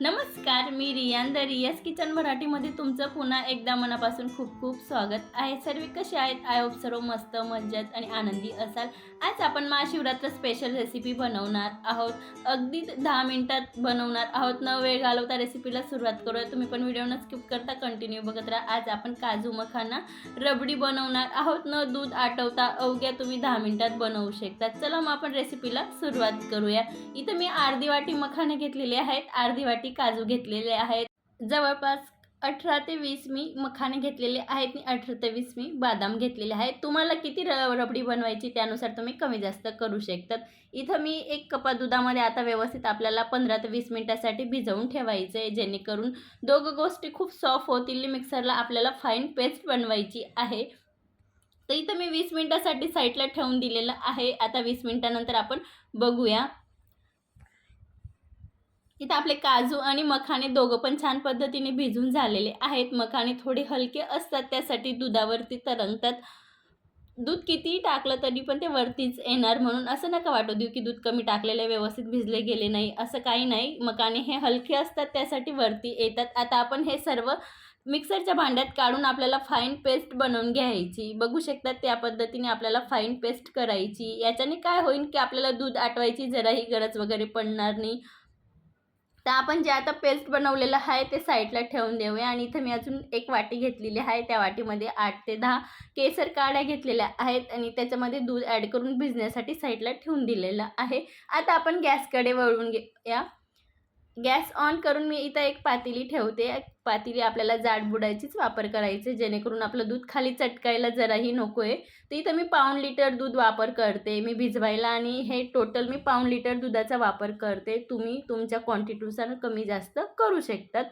नमस्कार मी Riyan the Riyas kitchen मराठीमध्ये तुमचं पुन्हा एकदा मनापासून खूप खूप स्वागत आहे. सर्व कसे आहेत? आय होप सर्व मस्त मज्जत आणि आनंदी असाल. आज आपण महाशिवरात्र स्पेशल रेसिपी बनवणार आहोत. अगदी दहा मिनिटात बनवणार आहोत. न वेळ घालवता रेसिपीला सुरुवात करूया. तुम्ही पण व्हिडिओ न स्किप करता कंटिन्यू बघत राहा. आज आपण काजू मखाना रबडी बनवणार आहोत. न दूध आटवता अवघ्या तुम्ही दहा मिनिटात बनवू शकता. चला मग आपण रेसिपीला सुरुवात करूया. इथं मी अर्धी वाटी मखाने घेतलेले आहेत. अर्धी वाटी काजू घेतलेले आहेत. जवळपास अठरा ते वीस मी मखाने घेतलेले आहेत आणि अठरा ते वीस मी बादाम घेतलेले आहेत. तुम्हाला किती र रबडी बनवायची त्यानुसार तुम्ही कमी जास्त करू शकतात. इथं मी एक कपा दुधामध्ये आता व्यवस्थित आपल्याला पंधरा ते वीस मिनटासाठी भिजवून ठेवायचं आहे जेणेकरून दोघं गोष्टी खूप सॉफ्ट होतील. मिक्सरला आपल्याला फाईन पेस्ट बनवायची आहे. तर इथं मी वीस मिनटासाठी साईडला ठेवून दिलेलं आहे. आता वीस मिनटानंतर आपण बघूया. इथं आपले काजू आणि मखाणे दोघं पण छान पद्धतीने भिजून झालेले आहेत. मखाणे थोडे हलके असतात त्यासाठी दुधावरती तरंगतात. दूध कितीही टाकलं तरी पण ते वरतीच येणार म्हणून असं नका वाटू देऊ की दूध कमी टाकलेले व्यवस्थित भिजले गेले नाही असं काही नाही. मकाने हे हलके असतात त्यासाठी वरती येतात. आता आपण हे सर्व मिक्सरच्या भांड्यात काढून आपल्याला फाईन पेस्ट बनवून घ्यायची. बघू शकतात त्या पद्धतीने आपल्याला फाईन पेस्ट करायची. याच्याने काय होईल की आपल्याला दूध आटवायची जराही गरज वगैरे पडणार नाही. तर आपण जे आता पेस्ट बनवलेलं आहे ते साईडला ठेवून देऊया. आणि इथं मी अजून एक वाटी घेतलेली आहे. त्या वाटीमध्ये आठ ते दहा केसर काड्या घेतलेल्या आहेत. आणि त्याच्यामध्ये दूध ॲड करून भिजण्यासाठी साईडला ठेवून दिलेलं आहे. आता आपण गॅसकडे वळून घेऊया. गॅस ऑन करून मी इथं एक पातेली ठेवते. पातेली आपल्याला जाड बुडायचीच वापर करायचे जेणेकरून आपलं दूध खाली चटकायला जराही नको आहे तर इथं मी पाऊण लिटर दूध वापर करते. मी भिजवायला आणि हे टोटल मी पाऊण लिटर दुधाचा वापर करते. तुम्ही तुमच्या क्वांटिटीनुसार कमी जास्त करू शकतात.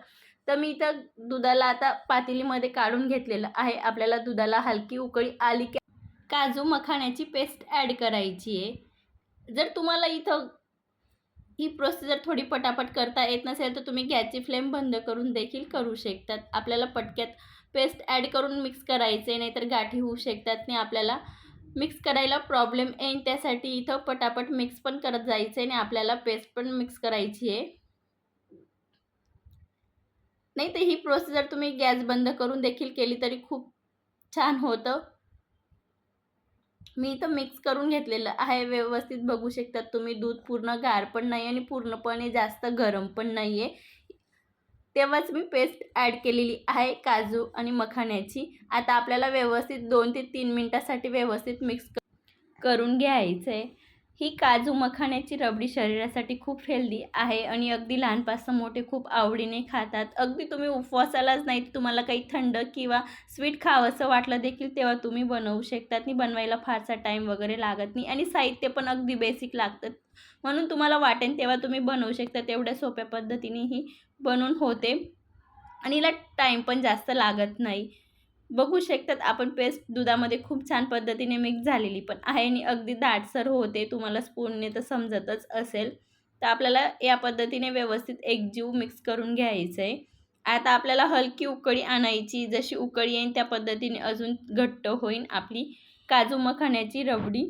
तर मी इथं दुधाला आता पातेलीमध्ये काढून घेतलेलं आहे. आपल्याला दुधाला हलकी उकळी आली की काजू मखाण्याची पेस्ट ॲड करायची आहे. जर तुम्हाला इथं ही प्रोसिजर थोडी पटापट करता येत नसेल तर तुम्ही गॅसची फ्लेम बंद करून देखील करू शकतात. आपल्याला पटक्यात पेस्ट ॲड करून मिक्स करायचे नाहीतर गाठी होऊ शकतात आणि आपल्याला मिक्स करायला प्रॉब्लेम येईन. त्यासाठी इथं पटापट मिक्स पण करत जायचं आहे आणि आपल्याला पेस्ट पण मिक्स करायची आहे. नाही तर ही प्रोसिजर तुम्ही गॅस बंद करून देखील केली तरी खूप छान होतं. मी इथं मिक्स करून घेतलेलं आहे व्यवस्थित बघू शकतात तुम्ही. दूध पूर्ण गार पण नाही आणि पूर्णपणे जास्त गरम पण नाही आहे तेव्हाच मी पेस्ट ॲड केलेली आहे काजू आणि मखाण्याची. आता आपल्याला व्यवस्थित दोन ते तीन मिनटासाठी व्यवस्थित मिक्स करून घ्यायचं आहे ही काजू मखाण्याची रबडी शरीरासाठी खूप हेल्दी आहे आणि अगदी लहानपासून मोठे खूप आवडीने खातात. अगदी तुम्ही उपवासालाच नाही तुम्हाला काही थंड किंवा स्वीट खावंसं वाटलं देखील तेव्हा तुम्ही बनवू शकतात. आणि बनवायला फारसा टाईम वगैरे लागत नाही आणि साहित्य पण अगदी बेसिक लागतं. म्हणून तुम्हाला वाटेल तेव्हा तुम्ही बनवू शकता. तेवढ्या सोप्या पद्धतीने ही बनवून होते. आणि हिला टाईम पण जास्त लागत नाही. बघू शकतात. आपण पेस्ट दुधामध्ये खूप छान पद्धतीने मिक्स झालेली पण आहे आणि अगदी दाटसर होते. तुम्हाला स्पूनने तर समजतच असेल. तर आपल्याला या पद्धतीने व्यवस्थित एकजीव मिक्स करून घ्यायचं आहे आता आपल्याला हलकी उकळी आणायची. जशी उकळी येईल त्या पद्धतीने अजून घट्ट होईल आपली काजू मखाण्याची रबडी.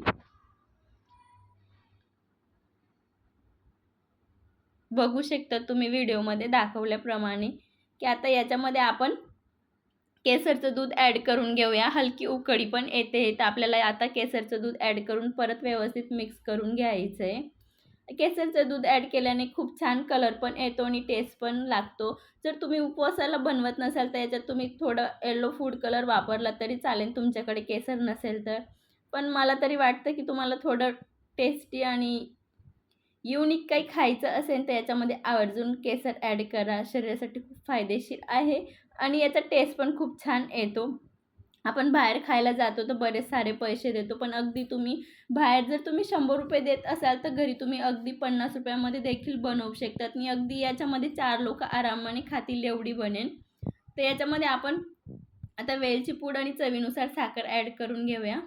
बघू शकता तुम्ही व्हिडिओमध्ये दाखवल्याप्रमाणे की आता याच्यामध्ये आपण केसरचं दूध ॲड करून घेऊया. हलकी उकडी पण येते. तर आपल्याला आता केसरचं दूध ॲड करून परत व्यवस्थित मिक्स करून घ्यायचं आहे केसरचं दूध ॲड केल्याने खूप छान कलर पण येतो आणि टेस्ट पण लागतो. जर तुम्ही उपवासाला बनवत नसाल तर याच्यात तुम्ही थोडं येलो फूड कलर वापरला तरी चालेल. तुमच्याकडे केसर नसेल तर. पण मला तरी वाटतं की तुम्हाला थोडं टेस्टी आणि युनिक काही खायचं असेल तर याच्यामध्ये आवर्जून केसर ॲड करा. शरीरासाठी खूप फायदेशीर आहे. आणि याचा टेस्ट पण खूप छान येतो. आपण बाहेर खायला जातो तर बरेच सारे पैसे देतो. पण अगदी तुम्ही बाहेर जर तुम्ही शंभर रुपये देत असाल तर घरी तुम्ही अगदी पन्नास रुपयामध्ये देखील बनवू शकतात. आणि अगदी याच्यामध्ये चार लोक आरामाने खातील एवढी बनेन तर याच्यामध्ये आपण आता वेलची पूड आणि चवीनुसार साखर ॲड करून घेऊया.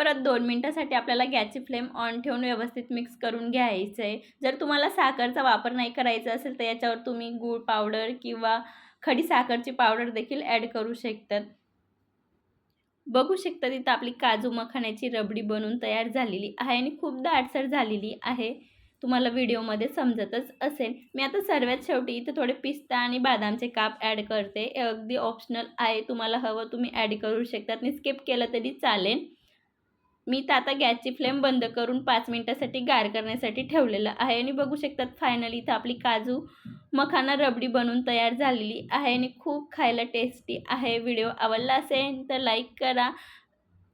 परत दोन मिनटासाठी आपल्याला गॅसची फ्लेम ऑन ठेवून व्यवस्थित मिक्स करून घ्यायचं. आहे जर तुम्हाला साखरचा वापर नाही करायचा असेल तर याच्यावर तुम्ही गूळ पावडर किंवा खडी साखरची पावडर देखील ॲड करू शकतात. बघू शकता तिथं आपली काजू मखाण्याची रबडी बनून तयार झालेली आहे आणि खूप दाटसर झालेली आहे. तुम्हाला व्हिडिओमध्ये समजतच असेल. मी आता सर्वात शेवटी इथं थोडे पिस्ता आणि बदामचे काप ॲड करते. अगदी ऑप्शनल आहे तुम्हाला हवं तुम्ही ॲड करू शकतात. आणि स्किप केलं तरी चालेल. मी तर आता गॅसची फ्लेम बंद करून पाच मिनटासाठी गार करण्यासाठी ठेवलेलं आहे आणि बघू शकतात फायनली इथं आपली काजू मखाना रबडी बनवून तयार झालेली आहे आणि खूप खायला टेस्टी आहे. व्हिडिओ आवडला असेल तर लाईक करा.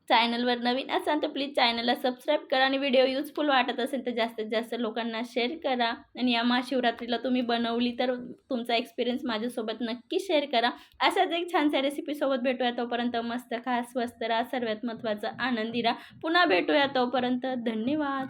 चॅनलवर नवीन असाल तर प्लीज चॅनलला सबस्क्राईब करा आणि व्हिडिओ युजफुल वाटत असेल तर जास्तीत जास्त लोकांना शेअर करा. आणि या महाशिवरात्रीला तुम्ही बनवली तर तुमचा एक्सपिरियन्स माझ्यासोबत नक्की शेअर करा. अशाच एक छानशा रेसिपीसोबत भेटूया तोपर्यंत मस्त खा स्वस्त राहा सर्वात महत्त्वाचा आनंदी राहा. पुन्हा भेटूया तोपर्यंत धन्यवाद.